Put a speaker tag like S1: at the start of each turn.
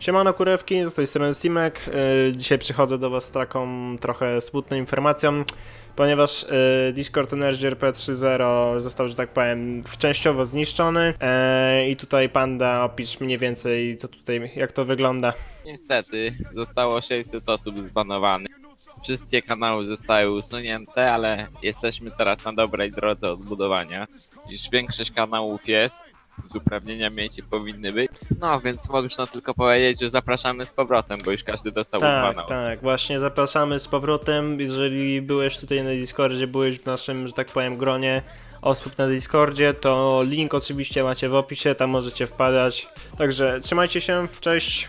S1: Siemano kurewki, z tej strony Simek. Yy, Dzisiaj przychodzę do was z taką trochę smutną informacją, ponieważ yy, Discord Energy RP 3.0 został, że tak powiem, częściowo zniszczony. Yy, I tutaj Panda opisz mniej więcej, co tutaj, jak to wygląda.
S2: Niestety zostało 600 osób zbanowanych. Wszystkie kanały zostały usunięte, ale jesteśmy teraz na dobrej drodze odbudowania. Już większość kanałów jest, z uprawnieniami jeśli powinny być. No więc można tylko powiedzieć, że zapraszamy z powrotem, bo już każdy dostał
S1: Tak,
S2: kanał.
S1: tak, właśnie zapraszamy z powrotem. Jeżeli byłeś tutaj na Discordzie, byłeś w naszym, że tak powiem, gronie osób na Discordzie, to link oczywiście macie w opisie, tam możecie wpadać. Także trzymajcie się, cześć.